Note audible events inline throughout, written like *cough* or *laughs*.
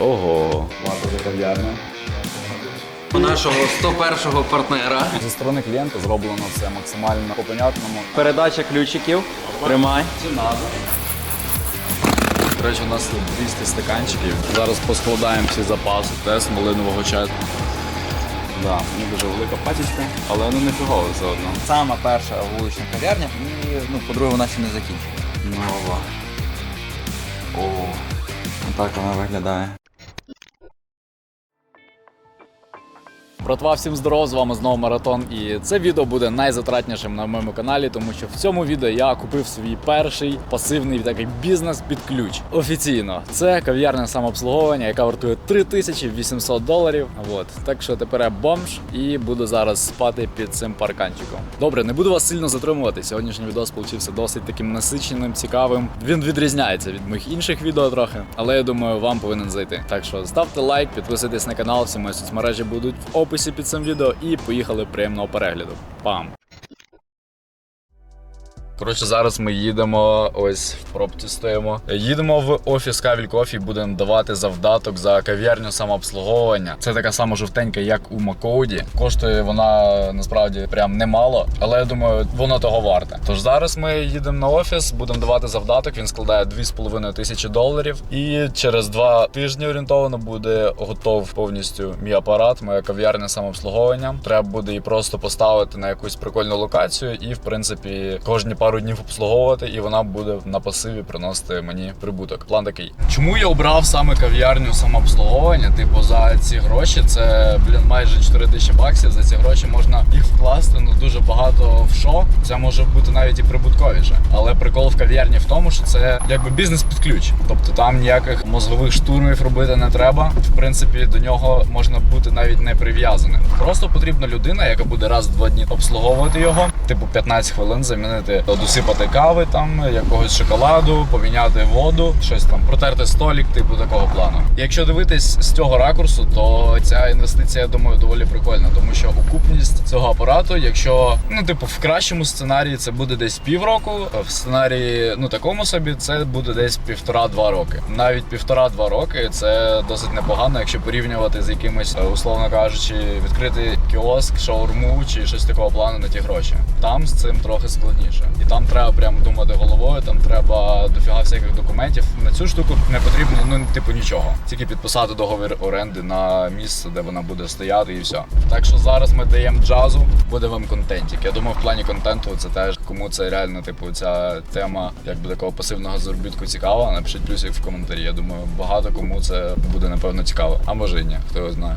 Ого. Плата за кав'ярня. У нашого 101-го партнера. Зі сторони клієнта зроблено все максимально по понятному. Передача ключиків. Тримай. До речі, у нас тут 200 стаканчиків. Зараз поскладаємо всі запаси. Тест малинового чаю. Да, не дуже велика пачечка, але воно не фігове все одно. Сама перша вулична кав'ярня. І, ну, по-друге, вона ще не закінчена. Нова. О, Так вона виглядає. Братва, всім здоров, з вами знову маратон. І це відео буде найзатратнішим на моєму каналі, тому що в цьому відео я купив свій перший пасивний такий бізнес під ключ. Офіційно, це кав'ярня самообслуговування, яка вартує 3800 доларів. От так що тепер я бомж і буду зараз спати під цим парканчиком. Добре, не буду вас сильно затримувати. Сьогоднішній відео получився досить таким насиченим, цікавим. Він відрізняється від моїх інших відео трохи, але я думаю, вам повинен зайти. Так що ставте лайк, підписуйтесь на канал, всі мої соцмережі будуть в описі під цим відео. І поїхали приємного перегляду. Пам! Коротше, зараз ми їдемо ось в пробці стоїмо. Їдемо в офіс Кавіль Кофі, будемо давати завдаток за кав'ярню самообслуговування. Це така сама жовтенька, як у Макоуді. Коштує вона насправді прям немало, але я думаю, воно того варте. Тож зараз ми їдемо на офіс, будемо давати завдаток. Він складає 2,5 тисячі доларів. І через два тижні орієнтовано буде готов повністю мій апарат, моя кав'ярня самообслуговування. Треба буде її просто поставити на якусь прикольну локацію, і в принципі кожні пару днів обслуговувати, і вона буде на пасиві приносити мені прибуток. План такий. Чому я обрав саме кав'ярню самообслуговування? Типу, за ці гроші це блін майже 4 тисячі баксів. За ці гроші можна їх вкласти ну дуже багато в що. Це може бути навіть і прибутковіше. Але прикол в кав'ярні в тому, що це якби бізнес під ключ. Тобто там ніяких мозгових штурмів робити не треба. В принципі, до нього можна бути навіть не прив'язаним. Просто потрібна людина, яка буде раз в два дні обслуговувати його, типу 15 хвилин замінити, досипати кави, там якогось шоколаду, поміняти воду, щось там, протерти столік, типу такого плану. Якщо дивитись з цього ракурсу, то ця інвестиція, я думаю, доволі прикольна, тому що окупність цього апарату, якщо ну, типу, в кращому сценарії це буде десь півроку, в сценарії ну такому собі це буде десь півтора-два роки. Навіть півтора-два роки це досить непогано, якщо порівнювати з якимось, е, условно кажучи, відкрити кіоск, шаурму чи щось такого плану на ті гроші. Там з цим трохи складніше. Там треба прям думати головою, там треба дофіга всяких документів. На цю штуку не потрібно, ну типу нічого. Тільки підписати договір оренди на місце, де вона буде стояти, і все. Так що зараз ми даємо джазу, буде вам контентик. Я думаю, в плані контенту це теж кому це реально, типу, ця тема якби такого пасивного заробітку цікава. Напишіть плюсик в коментарі. Я думаю, багато кому це буде напевно цікаво. А може і ні, хто його знає.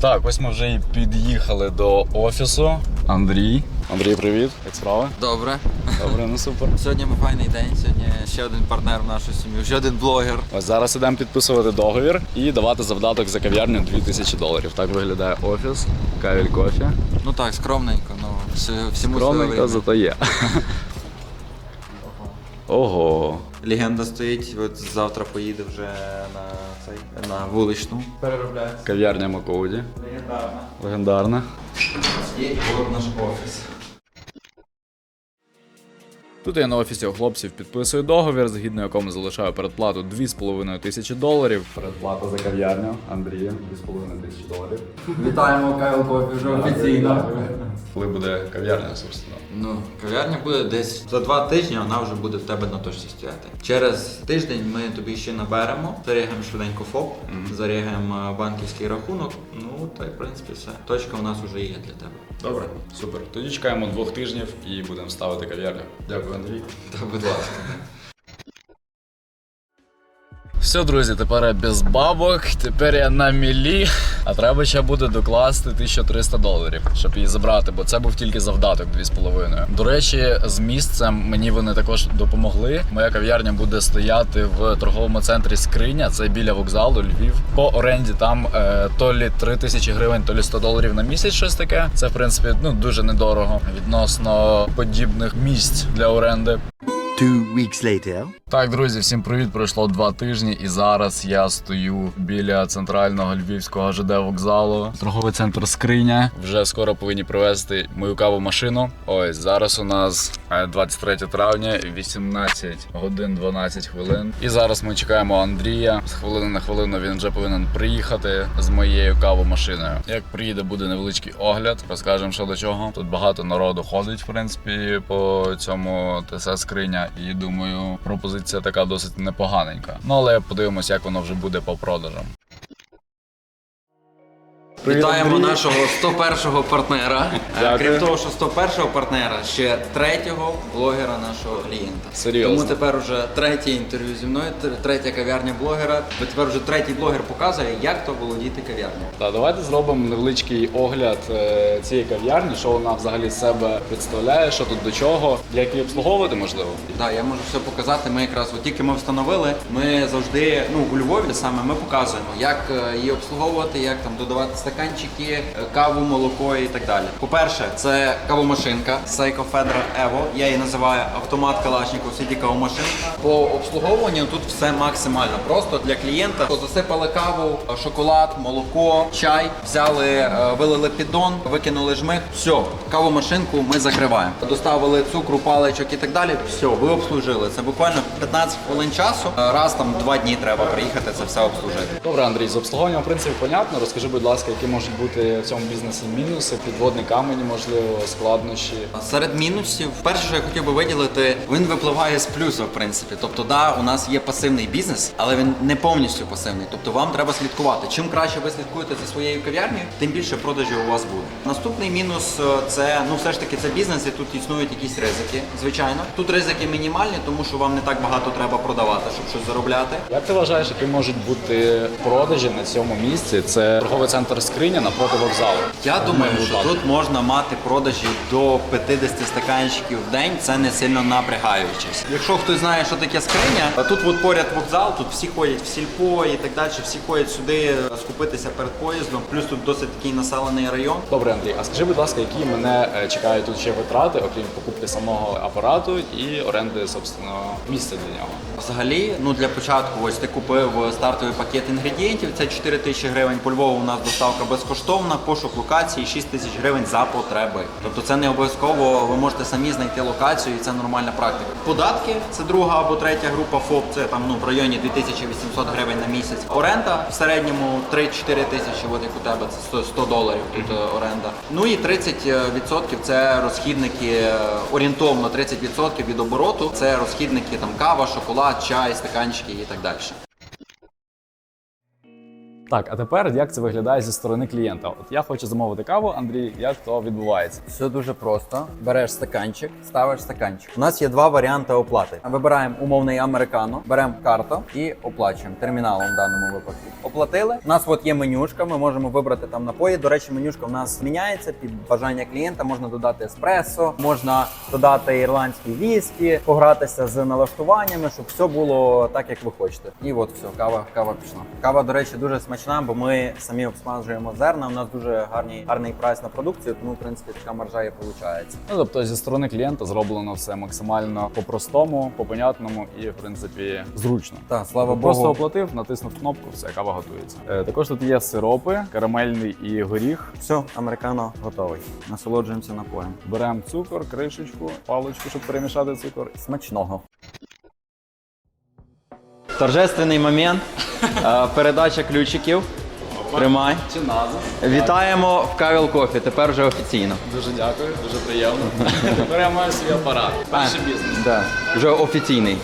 Так, ось ми вже і під'їхали до офісу. Андрій. Андрій, привіт. Як справи? Добре. Добре, ну супер. *laughs* Сьогодні ми файний день. Сьогодні ще один партнер в нашу сім'ю, ще один блогер. Ось зараз ідемо підписувати договір і давати завдаток за кав'ярню 2000 доларів. Так виглядає офіс, кавіль кофі. Ну так, скромненько, ну всі- всьому своє Скромненько, зато є. *laughs* Ого. Легенда стоїть, от завтра поїде вже на цей на вуличну. Переробляється. Кав'ярня Макоуді. Легендарна. Легендарна. І от наш офіс. Тут я на офісі у хлопців підписую договір, згідно якому залишаю передплату 2,5 тисячі доларів. Передплата за кав'ярню Андрія 2,5 тисячі доларів. Вітаємо Кайл Кофі вже офіційно. Коли буде кав'ярня, собственно. Ну, кав'ярня буде десь за два тижні, вона вже буде в тебе на точці стояти. Через тиждень ми тобі ще наберемо, зарягаємо швиденько ФОП, зарягаємо е, банківський рахунок. Ну та й в принципі все. Точка у нас вже є для тебе. Добре, супер. Тоді чекаємо двох тижнів і будемо ставити кав'ярню. Дякую, Андрій. Та будь ласка. Все, друзі, тепер я без бабок, тепер я на мілі. А треба ще буде докласти 1300 доларів, щоб її забрати, бо це був тільки завдаток 2,5. До речі, з місцем мені вони також допомогли. Моя кав'ярня буде стояти в торговому центрі Скриня, це біля вокзалу Львів. По оренді там е, то лі 3 тисячі гривень, то лі 100 доларів на місяць, щось таке. Це в принципі ну дуже недорого відносно подібних місць для оренди. Two weeks later. Так, друзі, всім привіт. Пройшло два тижні, і зараз я стою біля центрального львівського ЖД вокзалу. Торговий центр Скриня. Вже скоро повинні привезти мою каву машину. Ось зараз у нас е, 23 травня, 18 годин 12 хвилин. І зараз ми чекаємо Андрія. З хвилини на хвилину він вже повинен приїхати з моєю кавомашиною. Як приїде, буде невеличкий огляд. Розкажемо, що до чого. Тут багато народу ходить, в принципі, по цьому ТС скриня. І думаю, пропозиція така досить непоганенька. Ну але подивимось, як воно вже буде по продажам. Вітаємо нашого 101-го партнера. Дякую. Крім того, що 101-го партнера, ще третього блогера нашого клієнта. Серйозно? Тому тепер уже третє інтерв'ю зі мною, третя кав'ярня блогера. Тепер вже третій блогер показує, як то володіти кав'ярнею. Так, давайте зробимо невеличкий огляд е, цієї кав'ярні, що вона взагалі з себе представляє, що тут до чого, як її обслуговувати можливо. Так, я можу все показати. Ми якраз от тільки ми встановили. Ми завжди, ну у Львові саме ми показуємо, як е, її обслуговувати, як там додавати стаканчики, е, каву, молоко і так далі. По-перше, це кавомашинка Seiko Fedra Evo. Я її називаю автомат Калашников City кавомашинка. По обслуговуванню тут все максимально просто для клієнта. Засипали каву, шоколад, молоко, чай, взяли, е, вилили піддон, викинули жмих. Все, кавомашинку ми закриваємо. Доставили цукру, паличок і так далі. Все, ви обслужили. Це буквально 15 хвилин часу. Е, Раз там два дні треба приїхати це все обслужити. Добре, Андрій, з обслуговуванням в принципі понятно. Розкажи, будь ласка, які можуть бути в цьому бізнесі мінуси, підводні камені, можливо, складнощі. Серед мінусів, перше, що я хотів би виділити, він випливає з плюсу, в принципі. Тобто, да, у нас є пасивний бізнес, але він не повністю пасивний. Тобто вам треба слідкувати. Чим краще ви слідкуєте за своєю кав'ярнею, тим більше продажів у вас буде. Наступний мінус е, це ну все ж таки це бізнес, і тут існують якісь ризики. Звичайно, тут ризики мінімальні, тому що вам не так багато треба продавати, щоб щось заробляти. Як ти вважаєш, які можуть бути продажі на цьому місці? Це торговий центр скриня напроти вокзалу. Я думаю, що тут можна мати продажі до 50 стаканчиків в день. Це не сильно напрягаючись. Якщо хтось знає, що таке скриня, тут от поряд вокзал, тут всі ходять в сільпо і так далі. Всі ходять сюди е, скупитися перед поїздом. Плюс тут досить такий населений район. Добре, Андрій, а скажи, будь ласка, які мене е, чекають тут ще витрати, окрім покупки самого апарату і оренди собственно місця для нього? Взагалі, ну для початку, ось ти купив стартовий пакет інгредієнтів. Це 4 тисячі гривень. По Львову у нас доставка безкоштовна, пошук локації 6 тисяч гривень за потреби. Тобто це не обов'язково. Ви можете самі знайти локацію, і це нормальна практика. Податки це друга або третя група ФОП. Це там ну в районі 2800 гривень на місяць. Оренда в середньому 3-4 тисячі. От як у тебе це 100, 100 доларів. Тут е, оренда. Ну і 30% це розхідники е, орієнтовно 30% від обороту. Це розхідники там кава, шоколад, чай, стаканчики і так далі. Так, а тепер як це виглядає зі сторони клієнта? От я хочу замовити каву, Андрій, як то відбувається? Все дуже просто. Береш стаканчик, ставиш стаканчик. У нас є два варіанти оплати. Вибираємо умовний американо, беремо карту і оплачуємо терміналом в даному випадку. Оплатили. У нас от є менюшка. Ми можемо вибрати там напої. До речі, менюшка в нас міняється під бажання клієнта. Можна додати еспресо, можна додати ірландські віскі, погратися з налаштуваннями, щоб все було так, як ви хочете. І от все, кава, кава пішла. Кава, до речі, дуже смачна, бо ми самі обсмажуємо зерна. У нас дуже гарний гарний прайс на продукцію, тому в принципі така маржа і виходить. Ну тобто зі сторони клієнта зроблено все максимально по-простому, по-понятному і в принципі зручно. Так, слава Просто оплатив, натиснув кнопку, все, кава готується. Е, також тут є сиропи, карамельний і горіх. Все, американо готовий. Насолоджуємося напоєм. Беремо цукор, кришечку, паличку, щоб перемішати цукор. Смачного. Торжественний момент. Е, Передача ключиків. Тримай. Чи назва? Вітаємо в Кавіл Кофі. Тепер вже офіційно. Дуже дякую, дуже приємно. Тепер я маю свій апарат. Перший бізнес. Да. Вже офіційний.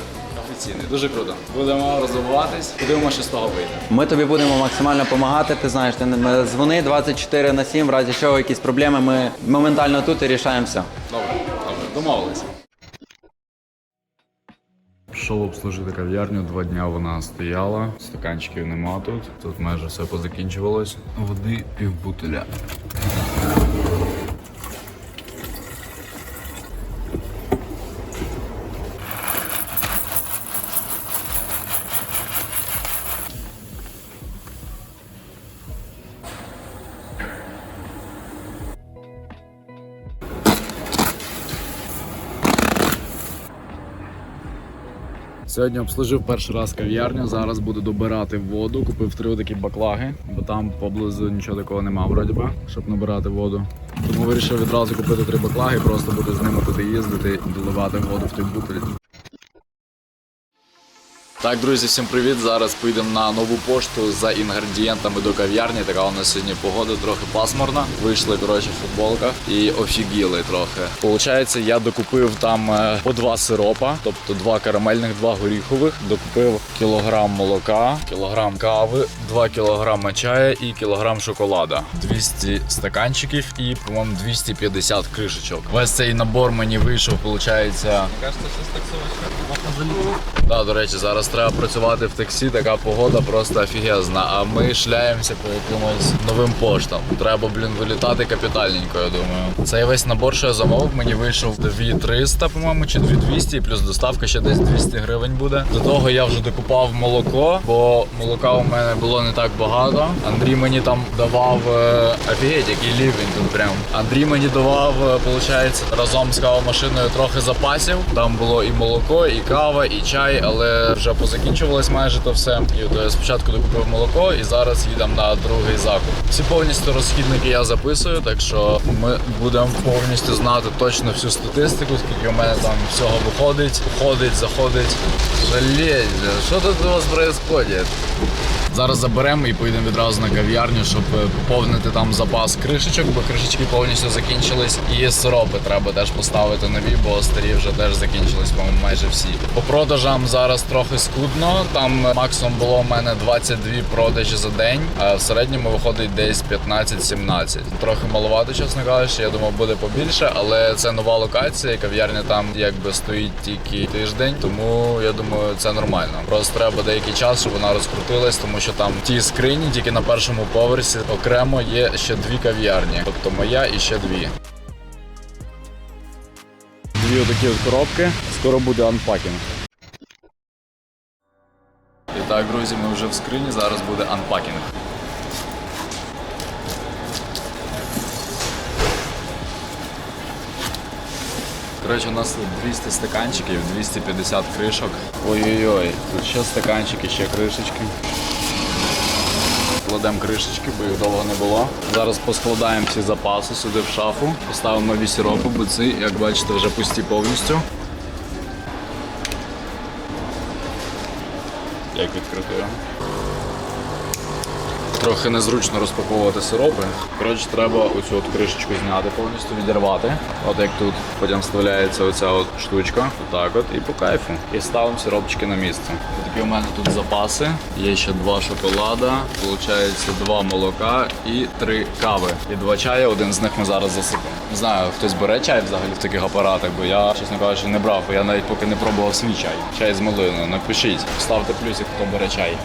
Офіційний, дуже круто. Будемо розвиватись, подивимося, що з того вийде. Ми тобі будемо максимально допомагати. Ти знаєш, ти не- дзвони 24 на 7, в разі чого якісь проблеми. Ми моментально тут і рішаємо все. Добре, добре, домовилися. Пішов обслужити кав'ярню, два дня вона стояла, стаканчиків нема тут. Тут майже все позакінчувалось. Води півбутиля. Сьогодні обслужив перший раз кав'ярню. Зараз буду добирати воду. Купив три такі баклаги, бо там поблизу нічого такого нема, вроді би, щоб набирати воду. Тому вирішив відразу купити три баклаги, просто буду з ними туди їздити і доливати воду в той бутиль. Так, друзі, всім привіт! Зараз поїдемо на нову пошту за інгредієнтами до кав'ярні. Така у нас сьогодні погода трохи пасмурна. Вийшли коротше в футболках і офігіли трохи. Получається, я докупив там е, по два сиропа, тобто два карамельних, два горіхових. Докупив кілограм молока, кілограм кави, два кілограми чая і кілограм шоколада. 200 стаканчиків і, по-моєму, 250 кришечок. Весь цей набор мені вийшов, виходить, Да, до речі, зараз треба працювати в таксі, така погода просто офігезна. А ми шляємося по якимось новим поштам. Треба, блін, вилітати капітальненько, я думаю. Цей весь набор, що я замовив, мені вийшов 2300, по-моєму, чи 2200, і плюс доставка ще десь 200 гривень буде. До того я вже докупав молоко, бо молока у мене було не так багато. Андрій мені там давав е, офігеть, який рівень тут прям. Андрій мені давав, е, получається, разом з кавомашиною трохи запасів. Там було і молоко, і кава, і чай, але вже позакінчувалось майже то все. І я спочатку докупив молоко, і зараз їдемо на другий закуп. Всі повністю розхідники я записую, так що ми будемо повністю знати точно всю статистику, скільки у мене там всього виходить, входить, заходить. Жалеть, що тут у вас відбувається? Зараз заберемо і поїдемо відразу на кав'ярню, щоб е, поповнити там запас кришечок, бо кришечки повністю закінчились. І сиропи треба теж поставити нові, бо старі вже теж закінчились, по-моєму, майже всі. По продажам зараз трохи скудно. Там е, максимум було в мене 22 продажі за день, а в середньому виходить десь 15-17. Трохи маловато, чесно кажучи. Я думав, буде побільше, але це нова локація. Кав'ярня там якби стоїть тільки тиждень, тому я думаю, це нормально. Просто треба деякий час, щоб вона розкрутилась, тому що там в тій скрині, тільки на першому поверсі окремо є ще дві кав'ярні, тобто моя і ще дві. Дві отакі от коробки. Скоро буде анпакінг. І так, друзі, ми вже в скрині. Зараз буде анпакінг. Коротше, у нас тут 200 стаканчиків, 250 кришок. Ой-ой-ой, тут ще стаканчики, ще кришечки. Кладемо кришечки, бо їх довго не було. Зараз поскладаємо всі запаси сюди в шафу, поставимо нові сиропи, бо ці, як бачите, вже пусті повністю. Як відкрити? Трохи незручно розпаковувати сиропи. Коротше, треба оцю от кришечку зняти, повністю відірвати. От як тут потім вставляється оця от штучка. Отак от і по кайфу. І ставимо сиропчики на місце. Такі у мене тут запаси. Є ще два шоколада, виходить два молока і три кави. І два чая, один з них ми зараз засипемо. Не знаю, хтось бере чай взагалі в таких апаратах, бо я, чесно кажучи, не брав. Я навіть поки не пробував свій чай. Чай з малиною. Напишіть, ставте плюсик, хто бере чай.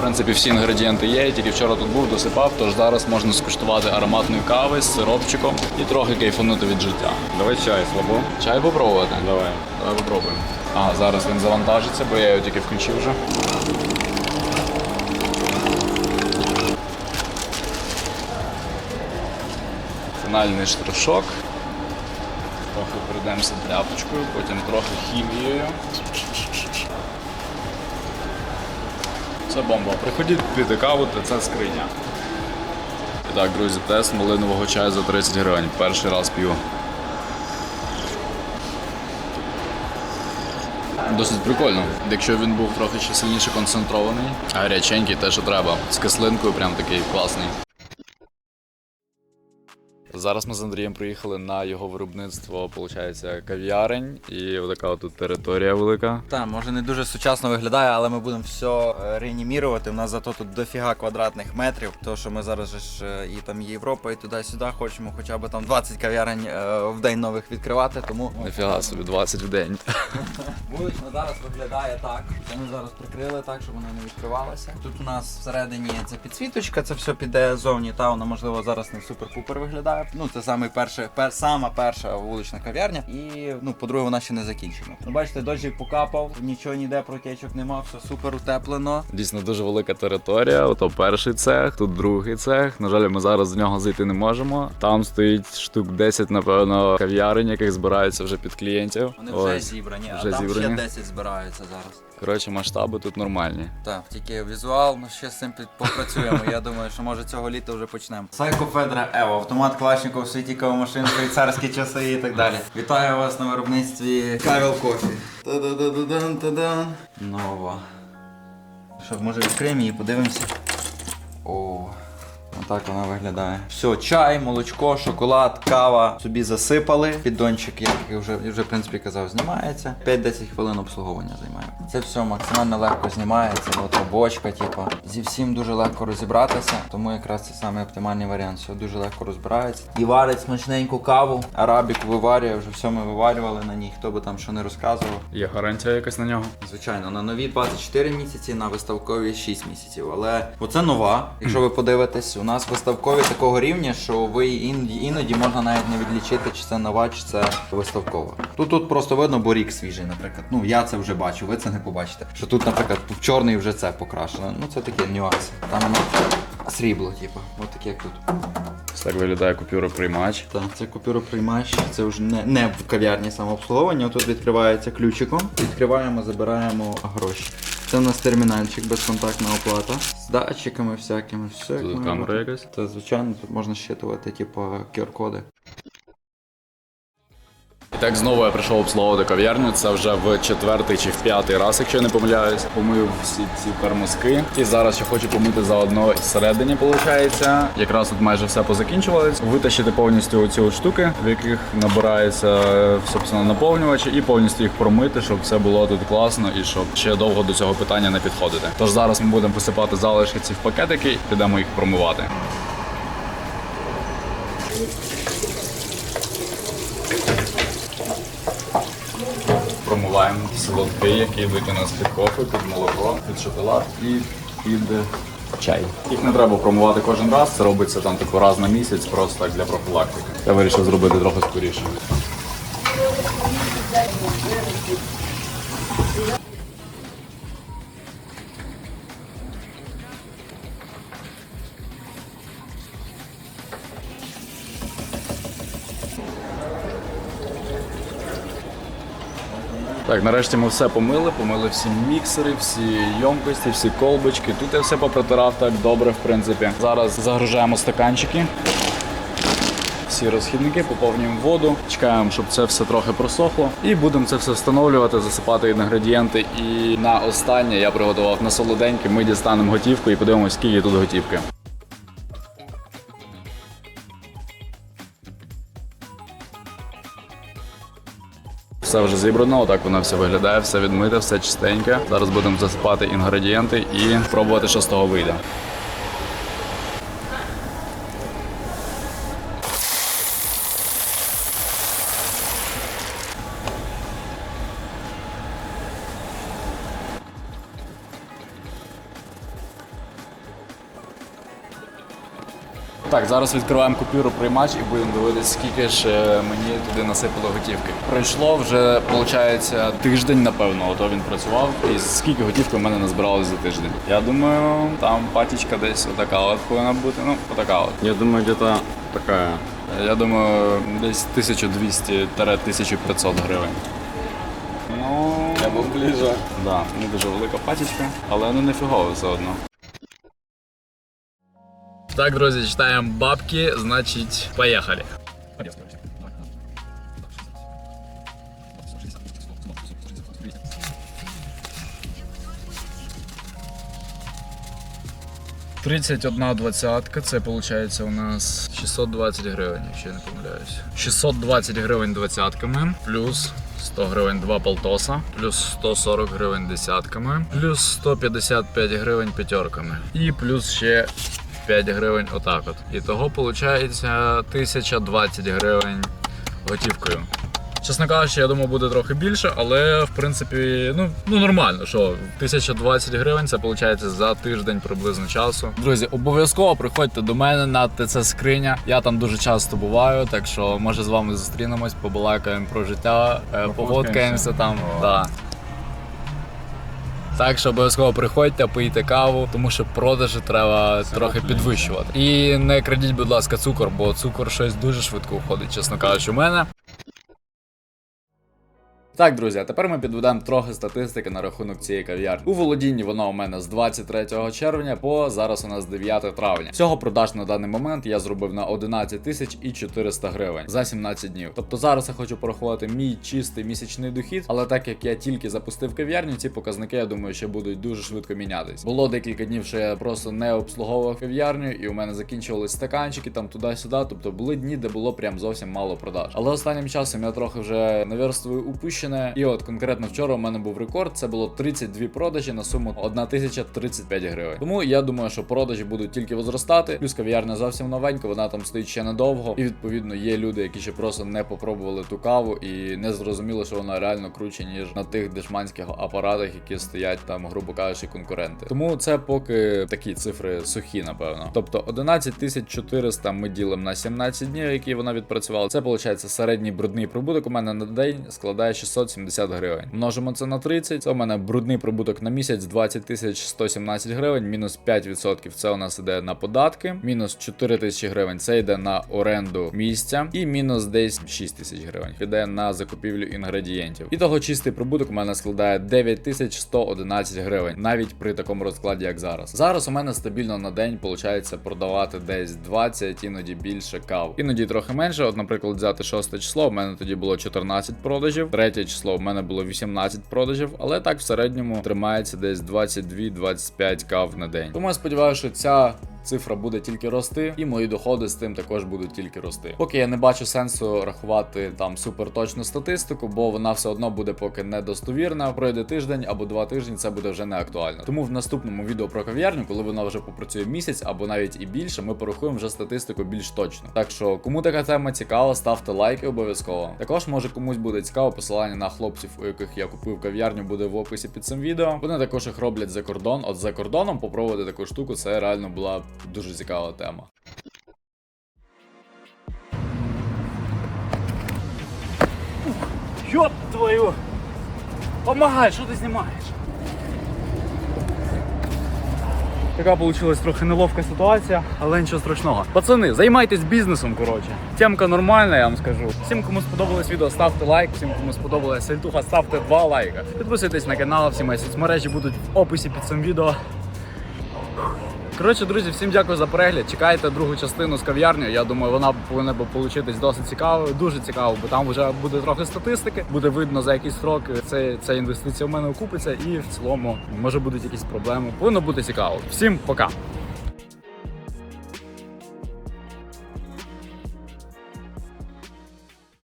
В принципі, всі інгредієнти є. Я тільки вчора тут був, досипав, тож зараз можна скуштувати ароматної кави з сиропчиком і трохи кайфанути від життя. Давай чай, слабо. Чай попробувати? Давай. Давай попробуємо. А, зараз він завантажиться, бо я його тільки включив вже. Фінальний штришок. Трохи прийдемося тряпочкою, потім трохи хімією. Це бомба. Приходіть піти каву, це скриня. І так, друзі, тест малинового чаю за 30 гривень. Перший раз п'ю. Досить прикольно. Якщо він був трохи ще сильніше концентрований, а гаряченький, те, що треба. З кислинкою, прям такий класний. Зараз ми з Андрієм приїхали на його виробництво, виходить, кав'ярень, і така тут територія велика. Так, може не дуже сучасно виглядає, але ми будемо все е, реанімірувати. У нас зато тут дофіга квадратних метрів. То що ми зараз же ж е, і там Європа, і туди-сюди хочемо хоча б там 20 кав'ярень е, в день нових відкривати. Тому *laughs* Нафіга собі 20 в день. *laughs* вулична зараз виглядає так. Це ми зараз прикрили так, щоб вона не відкривалася. Тут у нас всередині це підсвіточка, це все піде зовні. Та вона можливо зараз не супер-пупер виглядає Ну, це саме перше, пер, сама перша вулична кав'ярня. І ну, по-друге, вона ще не закінчена. Ну, бачите, дощик покапав, нічого ніде протечок нема, все супер утеплено. Дійсно дуже велика територія. Ото перший цех, тут другий цех. На жаль, ми зараз в нього зайти не можемо. Там стоїть штук 10, напевно, кав'ярень, яких збираються вже під клієнтів. Вони вже зібрані, вже а там зібрані. ще 10 збираються зараз. Коротше, масштаби тут нормальні. Так, тільки візуал, ну ще з цим під- попрацюємо. Я думаю, що може цього літа вже почнемо. Сайко Федра Ево, автомат Клашников, світікова машин, швейцарські часи і так далі. Вітаю вас на виробництві Кавел Кофі. Та-да-да-да-дан, та-дан. Нова. Що, може відкриємо її, подивимося. О, отак вона виглядає. Все, чай, молочко, шоколад, кава собі засипали. Піддончик, як я вже, вже в принципі казав, знімається. 5-10 хвилин обслуговування займає. Це все максимально легко знімається. От бочка, типу. Зі всім дуже легко розібратися, тому якраз це саме оптимальний варіант. Все дуже легко розбирається. І варить смачненьку каву. Арабік виварює, вже все ми виварювали на ній, хто би там що не розказував. Є гарантія якась на нього. Звичайно, на нові 24 місяці, на виставкові 6 місяців. Але оце нова. Якщо ви подивитесь, у нас виставкові такого рівня, що ви іноді, можна навіть не відлічити, чи це нова, чи це виставкова. Тут тут просто видно, бо рік свіжий, наприклад. Ну я це вже бачу, ви це не побачите. Що тут, наприклад, в чорний вже це покрашено. Ну це такі нюанси. Там воно срібло, типу, от таке як тут. Ось так виглядає купюроприймач. Так, це купюроприймач, це вже не, не в кав'ярні самообслуговування. Тут відкривається ключиком. Відкриваємо, забираємо гроші. Це у нас термінальчик, безконтактна оплата. З датчиками всякими. Все, Тут камера якась. Це звичайно, тут можна щитувати, типу, QR-коди. І так знову я прийшов обслуговувати кав'ярню. Це вже в четвертий чи в п'ятий раз, якщо я не помиляюсь. Помив всі ці термоски. І зараз ще хочу помити заодно всередині, виходить. Якраз тут майже все позакінчувалось. Витащити повністю оці штуки, в яких набирається собственно наповнювачі, і повністю їх промити, щоб все було тут класно і щоб ще довго до цього питання не підходити. Тож зараз ми будемо висипати залишки ці в пакетики підемо їх промивати. Солодки, які йдуть у нас під кофе, під молоко, під шоколад і під чай. Їх не треба промувати кожен раз, це робиться там тако раз на місяць, просто так для профілактики. Я вирішив зробити трохи скоріше. Так, нарешті ми все помили, помили всі міксери, всі йомкості, всі колбочки. Тут я все попритирав так добре, в принципі. Зараз загружаємо стаканчики. Всі розхідники, поповнюємо воду, чекаємо, щоб це все трохи просохло. І будемо це все встановлювати, засипати інгредієнти. І на останнє я приготував на солоденьке. Ми дістанемо готівку і подивимося, скільки тут готівки. Все вже зібрано, отак воно все виглядає, все відмите, все чистеньке. Зараз будемо засипати інгредієнти і пробувати, що з того вийде. Так, зараз відкриваємо купюру приймач і будемо дивитися, скільки ж мені туди насипало готівки. Пройшло вже, виходить, тиждень, напевно, ото він працював. І скільки готівки в мене назбиралось за тиждень. Я думаю, там патічка десь отака от повинна бути. Ну, отака от. Я думаю, где-то такая. Я думаю, десь 1200-1500 гривень. Ну, я був ближе. Да, не дуже велика пачечка, але ну не фігово все одно. Так, друзі, читаємо бабки, значить, поїхали. Тридцять одна двадцятка, це виходить у нас 620 гривень, якщо я не помиляюсь. 620 гривень двадцятками, плюс 100 гривень два полтоса, плюс 140 гривень десятками, плюс 155 гривень п'ятерками. І плюс ще 5 гривень отак от. І того виходить 1020 гривень готівкою. Чесно кажучи, я думаю, буде трохи більше, але в принципі, ну, ну нормально, що 1020 гривень це виходить за тиждень приблизно часу. Друзі, обов'язково приходьте до мене на ТЦ скриня. Я там дуже часто буваю, так що може з вами зустрінемось, побалакаємо про життя, е, пофоткаємося там. Да. Так що обов'язково приходьте, пийте каву, тому що продажі треба трохи підвищувати. І не крадіть, будь ласка, цукор, бо цукор щось дуже швидко уходить, чесно кажучи, у мене. Так, друзі, а тепер ми підведемо трохи статистики на рахунок цієї кав'ярні. У володінні вона у мене з 23 червня по зараз у нас 9 травня. Всього продаж на даний момент я зробив на 11 тисяч і 400 гривень за 17 днів. Тобто зараз я хочу порахувати мій чистий місячний дохід, але так як я тільки запустив кав'ярню, ці показники я думаю, ще будуть дуже швидко мінятись. Було декілька днів, що я просто не обслуговував кав'ярню, і у мене закінчувались стаканчики там туди-сюди. Тобто були дні, де було прям зовсім мало продаж. Але останнім часом я трохи вже наверстую упущене. І от конкретно вчора у мене був рекорд. Це було 32 продажі на суму 1035 гривень. Тому я думаю, що продажі будуть тільки возростати. Плюс кав'ярня зовсім новенька, вона там стоїть ще недовго. І відповідно є люди, які ще просто не попробували ту каву і не зрозуміли, що вона реально круче, ніж на тих дешманських апаратах, які стоять там, грубо кажучи, конкуренти. Тому це поки такі цифри сухі, напевно. Тобто 11400 ми ділимо на 17 днів, які вона відпрацювала. Це виходить середній брудний прибуток у мене на день складає 670 гривень. Множимо це на 30. Це у мене брудний прибуток на місяць 20 тисяч 117 гривень, мінус 5% це у нас іде на податки, мінус 4 тисячі гривень це йде на оренду місця, і мінус десь 6 тисяч гривень йде на закупівлю інгредієнтів. І того чистий прибуток у мене складає 9 тисяч 111 гривень, навіть при такому розкладі, як зараз. Зараз у мене стабільно на день виходить продавати десь 20, іноді більше кав. Іноді трохи менше. От, наприклад, взяти 6 число, у мене тоді було 14 продажів, третє число в мене було 18 продажів, але так в середньому тримається десь 22-25 кав на день. Тому я сподіваюся, що ця. Цифра буде тільки рости, і мої доходи з тим також будуть тільки рости. Поки я не бачу сенсу рахувати там суперточну статистику, бо вона все одно буде поки недостовірна. Пройде тиждень або два тижні, це буде вже не актуально. Тому в наступному відео про кав'ярню, коли вона вже попрацює місяць або навіть і більше, ми порахуємо вже статистику більш точно. Так що, кому така тема цікава, ставте лайки обов'язково. Також може комусь буде цікаво посилання на хлопців, у яких я купив кав'ярню, буде в описі під цим відео. Вони також їх роблять за кордон. От за кордоном попробувати таку штуку, це реально була дуже цікава тема. Ёб твою! Помагай, що ти знімаєш? Така вийшла трохи неловка ситуація, але нічого страшного. Пацани, займайтесь бізнесом, коротше. Темка нормальна, я вам скажу. Всім, кому сподобалось відео, ставте лайк. Всім, кому сподобалась сельтуха, ставте два лайка. Підписуйтесь на канал, всі мої соцмережі будуть в описі під цим відео. Коротше, друзі, всім дякую за перегляд. Чекайте другу частину з кав'ярнею. Я думаю, вона повинна получитись досить цікавою, дуже цікаво, бо там вже буде трохи статистики, буде видно за якийсь срок це, ця інвестиція в мене окупиться, і в цілому може будуть якісь проблеми. Повинно бути цікаво. Всім пока.